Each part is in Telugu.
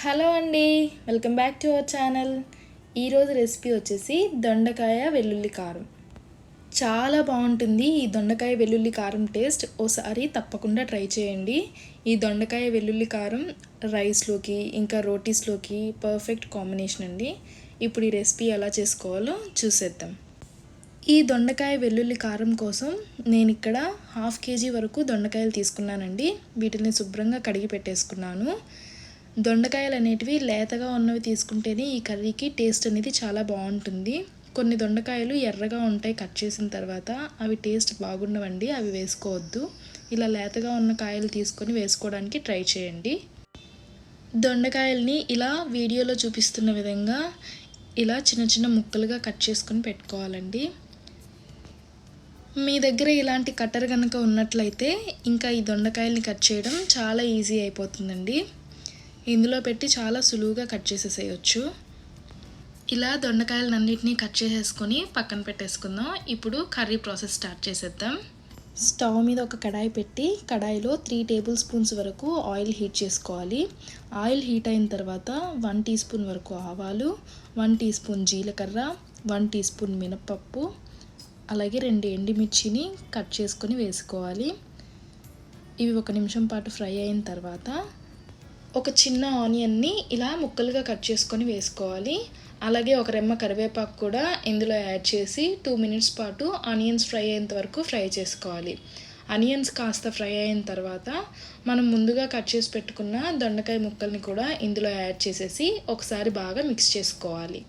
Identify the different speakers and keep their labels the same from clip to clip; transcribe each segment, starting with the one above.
Speaker 1: హలో అండి welcome back to our channel. ఈరోజు రెసిపీ వచ్చేసి దొండకాయ వెల్లుల్లి కారం. చాలా బాగుంటుంది ఈ దొండకాయ వెల్లుల్లి కారం టేస్ట్. ఓసారి తప్పకుండా ట్రై చేయండి. ఈ దొండకాయ వెల్లుల్లి కారం రైస్లోకి ఇంకా రోటీస్లోకి పర్ఫెక్ట్ కాంబినేషన్ అండి. ఇప్పుడు ఈ రెసిపీ ఎలా చేసుకోవాలో చూసేద్దాం. ఈ దొండకాయ వెల్లుల్లి కారం కోసం నేను ఇక్కడ హాఫ్ కేజీ వరకు దొండకాయలు తీసుకున్నానండి. వీటిని శుభ్రంగా కడిగి పెట్టేసుకున్నాను. దొండకాయలు అనేటివి లేతగా ఉన్నవి తీసుకుంటేనే ఈ కర్రీకి టేస్ట్ అనేది చాలా బాగుంటుంది. కొన్ని దొండకాయలు ఎర్రగా ఉంటాయి కట్ చేసిన తర్వాత అవి టేస్ట్ బాగుండవండి అవి వేసుకోవద్దు. ఇలా లేతగా ఉన్న కాయలు తీసుకొని వేసుకోవడానికి ట్రై చేయండి. దొండకాయల్ని ఇలా వీడియోలో చూపిస్తున్న విధంగా ఇలా చిన్న చిన్న ముక్కలుగా కట్ చేసుకొని పెట్టుకోవాలండి. మీ దగ్గర ఇలాంటి కట్టర్ కనుక ఉన్నట్లయితే ఇంకా ఈ దొండకాయల్ని కట్ చేయడం చాలా ఈజీ అయిపోతుందండి. ఇందులో పెట్టి చాలా సులువుగా కట్ చేసేసేయచ్చు. ఇలా దొండకాయలన్నింటినీ కట్ చేసేసుకొని పక్కన పెట్టేసుకుందాం. ఇప్పుడు కర్రీ ప్రాసెస్ స్టార్ట్ చేసేద్దాం. స్టవ్ మీద ఒక కడాయి పెట్టి కడాయిలో త్రీ టేబుల్ స్పూన్స్ వరకు ఆయిల్ హీట్ చేసుకోవాలి. ఆయిల్ హీట్ అయిన తర్వాత వన్ టీ స్పూన్ వరకు ఆవాలు వన్ టీ స్పూన్ జీలకర్ర వన్ టీ స్పూన్ మినపప్పు అలాగే రెండు ఎండిమిర్చిని కట్ చేసుకొని వేసుకోవాలి. ఇవి ఒక నిమిషం పాటు ఫ్రై అయిన తర్వాత ఒక చిన్న ఆనియన్ని ఇలా ముక్కలుగా కట్ చేసుకొని వేసుకోవాలి. అలాగే ఒక రెమ్మ కరివేపాకు కూడా ఇందులో యాడ్ చేసి టూ మినిట్స్ పాటు ఆనియన్స్ ఫ్రై అయ్యేంత వరకు ఫ్రై చేసుకోవాలి. ఆనియన్స్ కాస్త ఫ్రై అయిన తర్వాత మనం ముందుగా కట్ చేసి పెట్టుకున్న దొండకాయ ముక్కల్ని కూడా ఇందులో యాడ్ చేసేసి ఒకసారి బాగా మిక్స్ చేసుకోవాలి.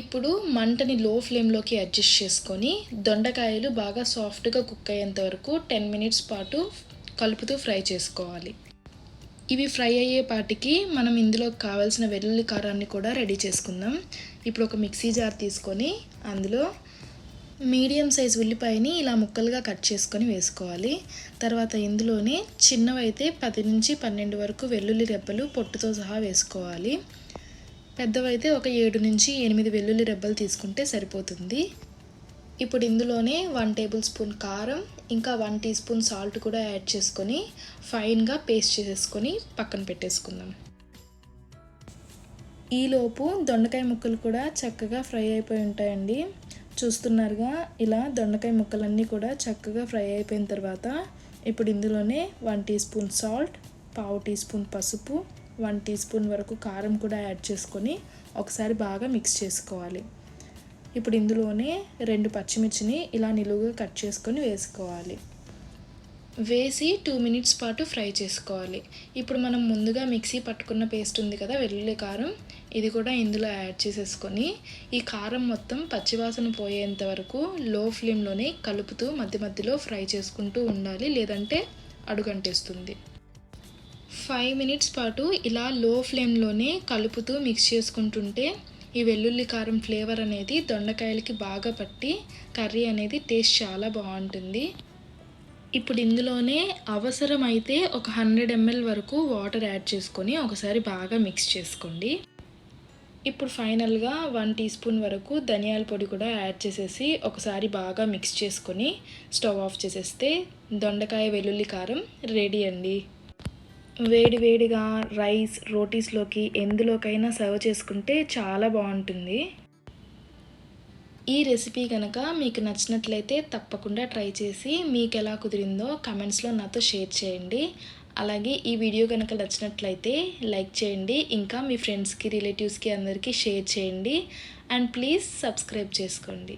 Speaker 1: ఇప్పుడు మంటని లో ఫ్లేమ్లోకి అడ్జస్ట్ చేసుకొని దొండకాయలు బాగా సాఫ్ట్గా కుక్ అయ్యేంత వరకు టెన్ మినిట్స్ పాటు కలుపుతూ ఫ్రై చేసుకోవాలి. ఇవి ఫ్రై అయ్యేపాటికి మనం ఇందులో కావాల్సిన వెల్లుల్లి కారాన్ని కూడా రెడీ చేసుకుందాం. ఇప్పుడు ఒక మిక్సీ జార్ తీసుకొని అందులో మీడియం సైజ్ ఉల్లిపాయని ఇలా ముక్కలుగా కట్ చేసుకొని వేసుకోవాలి. తర్వాత ఇందులోనే చిన్నవైతే పది నుంచి పన్నెండు వరకు వెల్లుల్లి రెబ్బలు పొట్టుతో సహా వేసుకోవాలి. పెద్దవైతే ఒక ఏడు నుంచి ఎనిమిది వెల్లుల్లి రెబ్బలు తీసుకుంటే సరిపోతుంది. ఇప్పుడు ఇందులోనే వన్ టేబుల్ స్పూన్ కారం ఇంకా వన్ టీ స్పూన్ సాల్ట్ కూడా యాడ్ చేసుకొని ఫైన్గా పేస్ట్ చేసేసుకొని పక్కన పెట్టేసుకుందాం. ఈలోపు దొండకాయ ముక్కలు కూడా చక్కగా ఫ్రై అయిపోయి ఉంటాయండి. చూస్తున్నారుగా ఇలా దొండకాయ ముక్కలన్నీ కూడా చక్కగా ఫ్రై అయిపోయిన తర్వాత ఇప్పుడు ఇందులోనే వన్ టీ స్పూన్ సాల్ట్ పావు టీ స్పూన్ పసుపు వన్ టీ స్పూన్ వరకు కారం కూడా యాడ్ చేసుకొని ఒకసారి బాగా మిక్స్ చేసుకోవాలి. ఇప్పుడు ఇందులోనే రెండు పచ్చిమిర్చిని ఇలా నిలువుగా కట్ చేసుకొని వేసుకోవాలి. వేసి టూ మినిట్స్ పాటు ఫ్రై చేసుకోవాలి. ఇప్పుడు మనం ముందుగా మిక్సీ పట్టుకున్న పేస్ట్ ఉంది కదా వెల్లుల్లి కారం ఇది కూడా ఇందులో యాడ్ చేసేసుకొని ఈ కారం మొత్తం పచ్చివాసన పోయేంత వరకు లో ఫ్లేమ్లోనే కలుపుతూ మధ్య మధ్యలో ఫ్రై చేసుకుంటూ ఉండాలి లేదంటే అడుగంటేస్తుంది. ఫైవ్ మినిట్స్ పాటు ఇలా లో ఫ్లేమ్లోనే కలుపుతూ మిక్స్ చేసుకుంటుంటే ఈ వెల్లుల్లి కారం ఫ్లేవర్ అనేది దొండకాయలకి బాగా పట్టి కర్రీ అనేది టేస్ట్ చాలా బాగుంటుంది. ఇప్పుడు ఇందులోనే అవసరమైతే ఒక హండ్రెడ్ ఎంఎల్ వరకు వాటర్ యాడ్ చేసుకొని ఒకసారి బాగా మిక్స్ చేసుకోండి. ఇప్పుడు ఫైనల్గా వన్ టీ స్పూన్ వరకు ధనియాల పొడి కూడా యాడ్ చేసేసి ఒకసారి బాగా మిక్స్ చేసుకొని స్టవ్ ఆఫ్ చేసేస్తే దొండకాయ వెల్లుల్లి కారం రెడీ అండి. వేడి వేడిగా రైస్ రోటీస్లోకి ఎందులోకైనా సర్వ్ చేసుకుంటే చాలా బాగుంటుంది. ఈ రెసిపీ కనుక మీకు నచ్చినట్లయితే తప్పకుండా ట్రై చేసి మీకు ఎలా కుదిరిందో కమెంట్స్లో నాతో షేర్ చేయండి. అలాగే ఈ వీడియో కనుక నచ్చినట్లయితే లైక్ చేయండి ఇంకా మీ ఫ్రెండ్స్కి రిలేటివ్స్కి అందరికీ షేర్ చేయండి. అండ్ ప్లీజ్ సబ్స్క్రైబ్ చేసుకోండి.